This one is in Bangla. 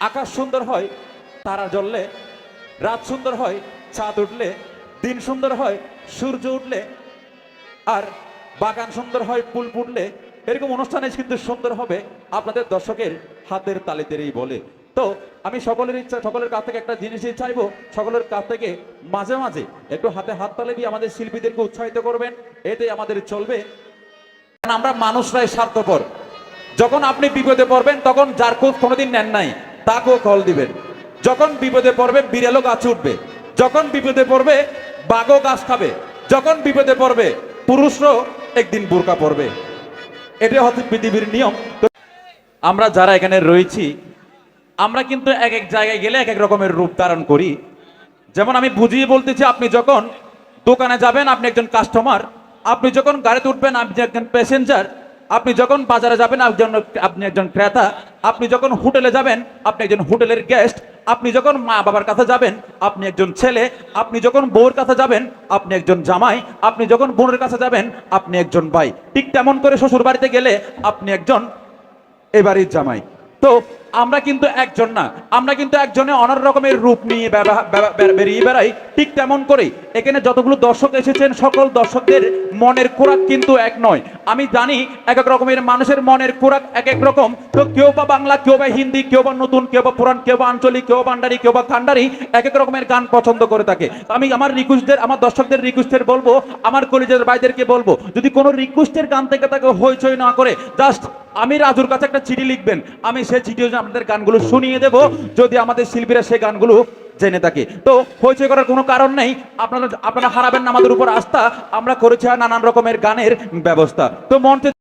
আকাশ সুন্দর হয়, তারা জ্বললে, রাত সুন্দর হয় চাঁদ উঠলে, দিন সুন্দর হয়, সূর্য উঠলে, আর বাগান সুন্দর হয়, ফুল ফুটলে। এরকম অনুষ্ঠানে কিন্তু সুন্দর হবে, আপনাদের দর্শকের হাতের তালিতেরই বলে। তো, আমি সকলের ইচ্ছা, সকলের কাছ থেকে একটা জিনিসই চাইব, সকলের কাছ থেকে মাঝে মাঝে একটু হাতে হাত তালে দিয়ে আমাদের শিল্পীদেরকে উৎসাহিত করবেন এতে আমাদের চলবে। আমরা মানুষরাই স্বার্থপর। যখন আপনি বিপদে পড়বেন, তখন যার খোঁজ কোনোদিন নেন নাই। তাকেও কল দিবেন। যখন বিপদে পড়বে, বিড়ালও গাছ উঠবে। যখন বিপদে পড়বে, বাঘও গাছ খাবে। যখন বিপদে পড়বে পুরুষরাও একদিন বোরকা পড়বে এটা হচ্ছে পৃথিবীর নিয়ম। আমরা যারা এখানে রয়েছি, আমরা কিন্তু এক এক জায়গায় গেলে এক এক রকমের রূপ ধারণ করি। যেমন আমি বুঝিয়ে বলতেছি আপনি যখন দোকানে যাবেন, আপনি একজন কাস্টমার আপনি যখন গাড়িতে উঠবেন, আপনি একজন প্যাসেঞ্জার আপনি যখন বাজারে যাবেন, একজন আপনি একজন ক্রেতা, আপনি যখন হোটেলে যাবেন, আপনি একজন হোটেলের গেস্ট আপনি যখন মা বাবার কাছে যাবেন, আপনি একজন ছেলে, আপনি যখন বউর কাছে যাবেন, আপনি একজন জামাই, আপনি যখন বোনের কাছে যাবেন, আপনি একজন ভাই। ঠিক তেমন করে শ্বশুর বাড়িতে গেলে আপনি একজন এবারই জামাই। তো আমরা কিন্তু একজন না। আমরা কিন্তু একজনে অনার রকমের রূপ নিয়ে বেরিয়ে বেড়াই। ঠিক তেমন করে এখানে যতগুলো দর্শক এসেছেন, সকল দর্শকদের মনের খোরাক কিন্তু এক নয়। আমি জানি এক এক রকমের মানুষের মনের খোরাক এক এক রকম। তো কেউ বা বাংলা, কেউ বা হিন্দি, কেউ বা নতুন, কেউ বা পুরাণ, কেউ বা আঞ্চলিক, কেউ বা ভান্ডারি, কেউ বা খান্ডারি এক এক রকমের গান পছন্দ করে থাকে। আমি আমার রিকোয়েস্টদের আমার দর্শকদের রিকোয়েস্টের বলব, আমার কলেজের ভাইদেরকে বলব, যদি কোনো রিকোয়েস্টের গান থেকে তাকে হইচই না করে জাস্ট আমি রাজুর কাছে একটা চিঠি লিখবেন। আমি সেই চিঠি আপনাদের গানগুলো শুনিয়ে দেব। যদি আমাদের শিল্পীরা সেই গানগুলো জেনে থাকে। তো হইচই করার কোনো কারণ নেই। আপনারা আপনারা হারাবেন না আমাদের উপর আস্থা। আমরা করেছি নানান রকমের গানের ব্যবস্থা। তো মঞ্চে